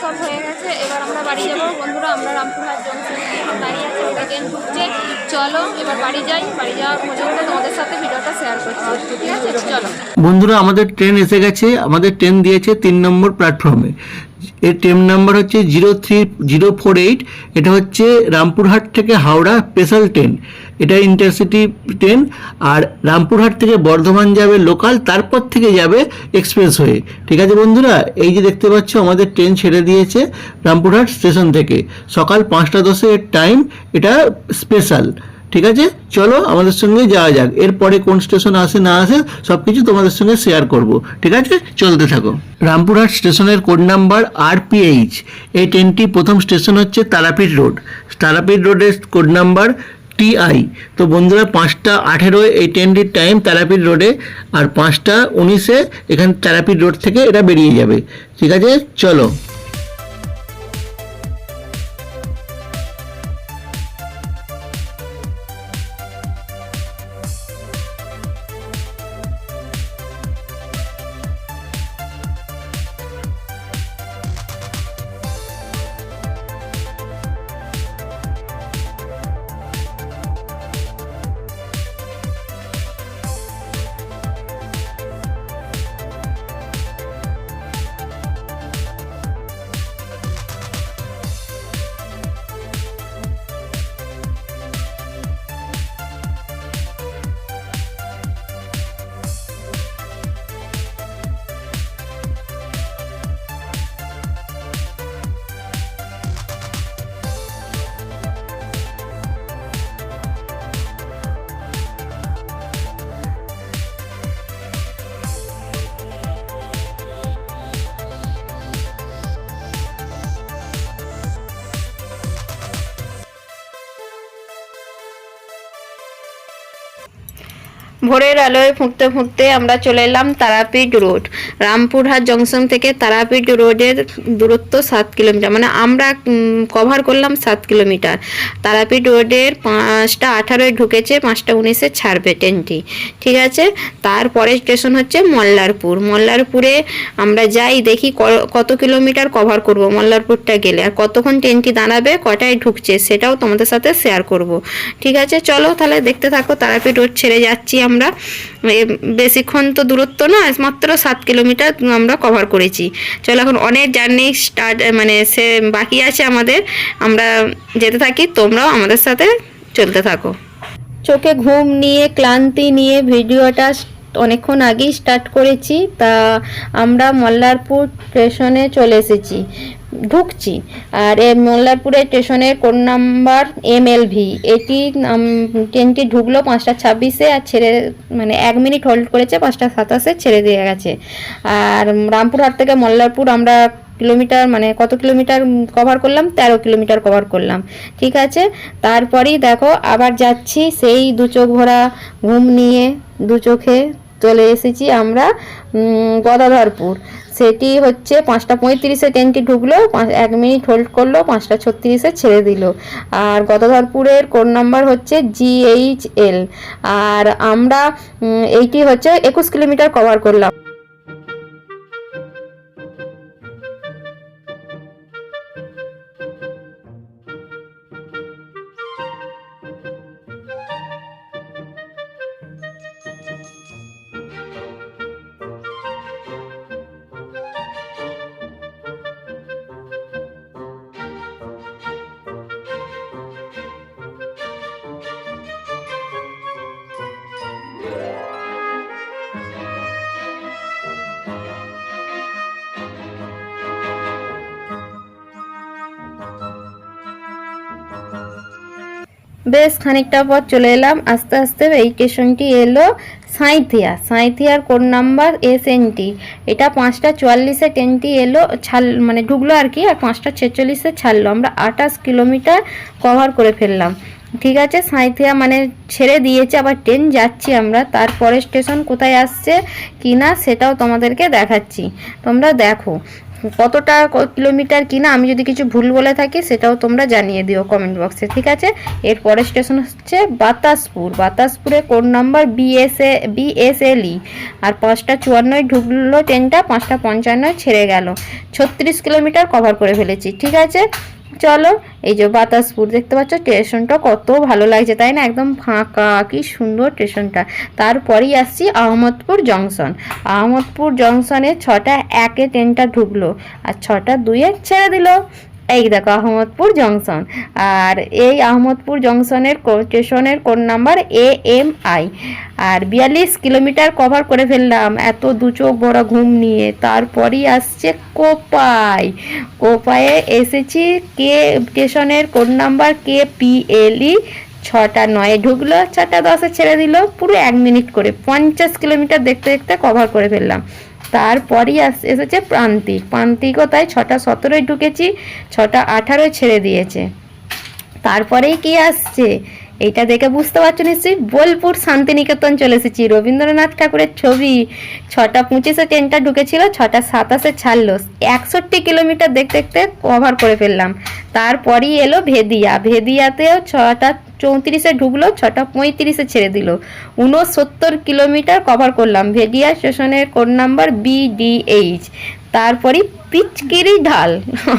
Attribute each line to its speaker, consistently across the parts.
Speaker 1: সব হয়ে গেছে। এবার আমরা বাড়ি যাব। বন্ধুরা, আমরা রামপুরহাট জংশন আছে। ওটা ট্রেন ঢুকছে। চলো, এবার বাড়ি যাই। বাড়ি যাওয়ার তোমাদের সাথে ভিডিওটা শেয়ার করছি। ঠিক আছে? চলো।
Speaker 2: বন্ধুরা, আমাদের ট্রেন এসে গেছে। আমাদের ট্রেন দিয়েছে তিন নম্বর প্ল্যাটফর্মে এর ট্রেন নাম্বার হচ্ছে zero three zero four eight এটা হচ্ছে রামপুরহাট থেকে হাওড়া স্পেশাল ট্রেন এটা ইন্টারসিটি ট্রেন আর রামপুরহাট থেকে বর্ধমান যাবে লোকাল তারপর থেকে যাবে এক্সপ্রেস হয়ে ঠিক আছে বন্ধুরা? এই যে দেখতে পাচ্ছ, আমাদের ট্রেন ছেড়ে দিয়েছে রামপুরহাট স্টেশন থেকে। সকাল পাঁচটা দশে এর টাইম এটা স্পেশাল ঠিক আছে? চলো আমাদের সঙ্গে যাওয়া যাক। এরপরে কোন স্টেশন আসে না আসে সব কিছু তোমাদের সঙ্গে শেয়ার করব। ঠিক আছে? চলতে থাকো। রামপুরহাট স্টেশনের কোড নাম্বার আরপিএইচ এই ট্রেনটি প্রথম স্টেশন হচ্ছে তারাপীঠ রোড। তারাপীঠ রোডের কোড নাম্বার টিআই তো বন্ধুরা, পাঁচটা আঠেরো এই ট্রেনটির টাইম তারাপীঠ রোডে, আর পাঁচটা উনিশে এখান তারাপীঠ রোড থেকে এটা বেরিয়ে যাবে। ঠিক আছে? চলো।
Speaker 1: ভোরের আলোয় ফুঁকতে ফুঁকতে আমরা চলে এলাম তারাপীঠ রোড। রামপুরহাট জংশন থেকে তারাপীঠ রোডের দূরত্ব সাত কিলোমিটার মানে আমরা কভার করলাম সাত কিলোমিটার। তারাপীঠ রোডের পাঁচটা আঠারোয় ঢুকেছে, পাঁচটা উনিশে ছাড়বে ট্রেনটি। ঠিক আছে? তারপরে স্টেশন হচ্ছে মল্লারপুর। মল্লারপুরে আমরা যাই, দেখি কত কিলোমিটার কভার করব মল্লারপুরটা গেলে। আর কতক্ষণ ট্রেনটি দাঁড়াবে, কটায় ঢুকছে, সেটাও তোমাদের সাথে শেয়ার করব। ঠিক আছে? চলো তাহলে দেখতে থাকো, তারাপীঠ রোড ছেড়ে যাচ্ছি আমরা। এ, বেশিক্ষণ তো দূরত্ব না মাত্র সাত কিলোমিটার আমরা কভার করেছি। চলো এখন অনেক জার্নি স্টার্ট মানে সে বাকি আছে আমাদের আমরা যেতে থাকি তোমরাও আমাদের সাথে চলতে থাকো। চোখে ঘুম নিয়ে ক্লান্তি নিয়ে ভিডিওটা অনেকক্ষণ আগেই স্টার্ট করেছি তা আমরা মল্লারপুর স্টেশনে চলে এসেছি। ঢুকছি। আর এই মল্লারপুরের স্টেশনের code number M L V. এটি ট্রেনটি ঢুকলো পাঁচটা ছাব্বিশে আর ছেড়ে মানে এক মিনিট হোল্ড করেছে, পাঁচটা সাতাশে ছেড়ে দিয়ে গেছে। আর রামপুরহাট থেকে মল্লারপুর আমরা কিলোমিটার মানে কত কিলোমিটার কভার করলাম? তেরো কিলোমিটার কভার করলাম। ঠিক আছে? তারপরেই দেখো, আবার যাচ্ছি সেই দু চোখ ভরা ঘুম নিয়ে, দু চোখে। চলে এসেছি আমরা গদাধরপুর। সেটি হচ্ছে পাঁচটা পঁয়ত্রিশে ট্রেনটি ঢুকলো এক মিনিট হোল্ড করল, পাঁচটা ছত্রিশে ছেড়ে দিল। আর গদাধরপুরের কোড নাম্বার হচ্ছে জিএইচ এল। আর আমরা এইটি হচ্ছে একুশ কিলোমিটার কভার করলাম। বেশ খানিকটা পর চলে এলাম। আস্তে আস্তে এই স্টেশনটি এলো Sainthia. সাঁইথিয়ার code number S N T এটা পাঁচটা চুয়াল্লিশে ট্রেনটি এলো, ছাল মানে ঢুকলো আর কি, আর পাঁচটা ছেচল্লিশে ছাড়লো। আমরা আঠাশ কিলোমিটার কভার করে ফেললাম। ঠিক আছে, সাঁইথিয়া মানে ছেড়ে দিয়েছে, আবার ট্রেন যাচ্ছি আমরা। তারপরে স্টেশন কোথায় আসছে কি না সেটাও তোমাদেরকে দেখাচ্ছি। তোমরা দেখো। কতটা কিলোমিটার কিনা আমি যদি কিছু ভুল বলে থাকি, সেটাও তোমরা জানিয়ে দিও কমেন্ট বক্সে ঠিক আছে? এর পরের স্টেশন হচ্ছে বাতাসপুর। বাতাসপুরে কোড নাম্বার বিএসএ বিএসএলই আর পাঁচটা চুয়ান্নয় ঢুকলো ট্রেনটা পাঁচটা পঞ্চান্নয় ছেড়ে গেল। ছত্রিশ কিলোমিটার কভার করে ফেলেছি, ঠিক আছে? চলো, এই যে বাতাসপুর দেখতে পাচ্ছ স্টেশনটা কত ভালো লাগছে, তাই না? একদম ফাঁকা, কি সুন্দর স্টেশনটা। তারপরেই আসছি আহমদপুর জংশন। আহমদপুর জংশনে ছটা একে ট্রেনটা ঢুকলো, আর ছটা দুইয়ে ছেড়ে দিল। এই দেখো আহমদপুর জংশন। আর এই আহমদপুর জংশনের স্টেশনের code number A M I. আর বিয়াল্লিশ কিলোমিটার কভার করে ফেললাম। এত দু চোখ বড় ঘুম নিয়ে। তারপরই আসছে কোপাই। কোপায়ে এসেছি কে স্টেশনের code number K P L E ছটা নয়ে। ঢুকলো, ছটা দশে ছেড়ে দিল। পুরো এক মিনিট করে পঞ্চাশ কিলোমিটার দেখতে দেখতে কভার করে ফেললাম। তারপরই আস- এসেছে প্রান্তিক। প্রান্তিকও তাই ছটা সতেরোয় ঢুকেছি, ছটা আঠারোয় ছেড়ে দিয়েছে। তারপরেই কি আসছে? এইটা দেখে বুঝতে পারছ নিশ্চয়ই? বোলপুর শান্তিনিকেতন চলে এসেছি। রবীন্দ্রনাথ ঠাকুরের ছবি, ছটা পঁচিশে ট্রেনটা ঢুকেছিল, ছটা সাতাশে ছাড়লো। একষট্টি কিলোমিটার দেখতে দেখতে কভার করে ফেললাম। তারপরই এলো ভেদিয়া। ভেদিয়াতেও ছটা চৌত্রিশে ঢুকলো, ছটা পঁয়ত্রিশে ছেড়ে দিল। উনসত্তর কিলোমিটার কভার করলাম। ভেডিয়া স্টেশনের কোড নাম্বার বিডিএইচ তারপরে পিচকিরি ঢাল।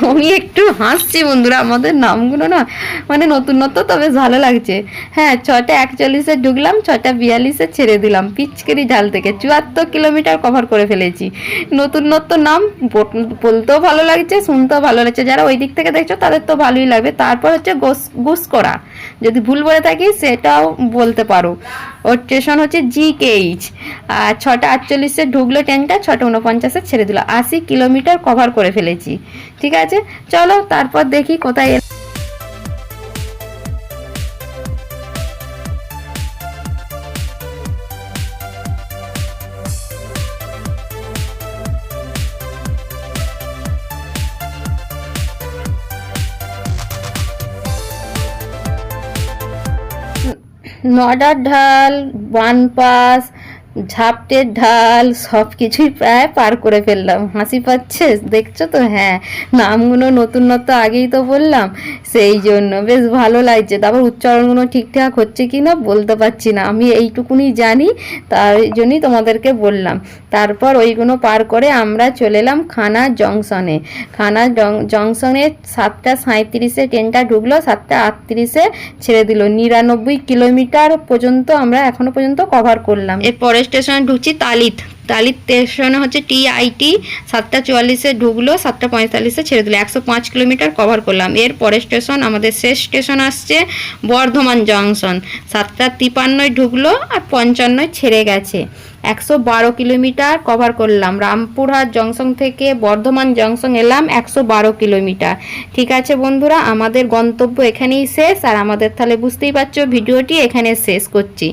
Speaker 1: আমি একটু হাসছি বন্ধুরা, আমাদের নামগুলো না মানে নতুন নতুন, তবে ভালো লাগছে। হ্যাঁ ছটা একচল্লিশে ঢুকলাম ছটা বিয়াল্লিশে ছেড়ে দিলাম। পিচকিরি ঢাল থেকে চুয়াত্তর কিলোমিটার কভার করে ফেলেছি। নতুন নতুন নাম বলতেও ভালো লাগছে, শুনতেও ভালো লাগছে। যারা ওই দিক থেকে দেখছ, তাদের তো ভালোই লাগবে। তারপর হচ্ছে গোস গুসকরা যদি ভুল বলে থাকি, সেটাও বলতে পারো। ওর স্টেশন হচ্ছে জি কেইচ আর ছটা আটচল্লিশে ঢুকলো ট্রেনটা ছটা উনপঞ্চাশে ছেড়ে দিল। আশি কিলোমিটার কভার করে ফেলেছি। ঠিক আছে? চলো তারপর দেখি কোথায় নডার ঢাল বানপাস ঝাপটের ঢাল সব কিছুই প্রায় পার করে ফেললাম। হাসি পাচ্ছে দেখছ তো? হ্যাঁ নামগুলো নতুন নতুন আগেই তো বললাম। সেই জন্য বেশ ভালো লাগছে। তারপর উচ্চারণগুলো ঠিকঠাক হচ্ছে কি না বলতে পারছি না। আমি এইটুকুনি জানি তার জন্যই তোমাদেরকে বললাম। তারপর ওইগুলো পার করে আমরা চলে এলাম খানা জংশনে। খানা জংশনে সাতটা সাঁত্রিশে ট্রেনটা ঢুকলো, সাতটা আটত্রিশে ছেড়ে দিল। নিরানব্বই কিলোমিটার পর্যন্ত আমরা এখনও পর্যন্ত কভার করলাম। এর পরের স্টেশনে ঢুকছি, তালিত। তালিত স্টেশনে হচ্ছে টিআইটি সাতটা চুয়াল্লিশে ঢুকলো, সাতটা পঁয়তাল্লিশে ছেড়ে দিল। একশো পাঁচ কিলোমিটার কভার করলাম। এর পরের স্টেশন, আমাদের শেষ স্টেশন আসছে বর্ধমান জংশন সাতটা তিপান্নয় ঢুকলো আর পঞ্চান্নয় ছেড়ে গেছে। একশো বারো কিলোমিটার কভার করলাম। রামপুরহাট জংশন থেকে বর্ধমান জংশন এলাম একশো বারো কিলোমিটার। ঠিক আছে বন্ধুরা, আমাদের গন্তব্য এখানেই শেষ। আর আমাদের তাহলে বুঝতেই পারছ ভিডিওটি এখানে শেষ করছি।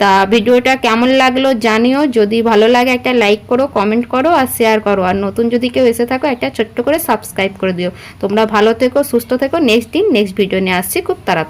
Speaker 1: তা ভিডিওটা কেমন লাগল জানিও। যদি ভালো লাগে একটা লাইক করো কমেন্ট করো আর শেয়ার করো। আর নতুন যদি কেউ এসে থাকো, একটা ছোট্ট করে সাবস্ক্রাইব করে দিও। তোমরা ভালো থেকো, সুস্থ থেকো। নেক্সট দিন নেক্সট ভিডিও নিয়ে আসছি। খুব তাড়াতাড়ি।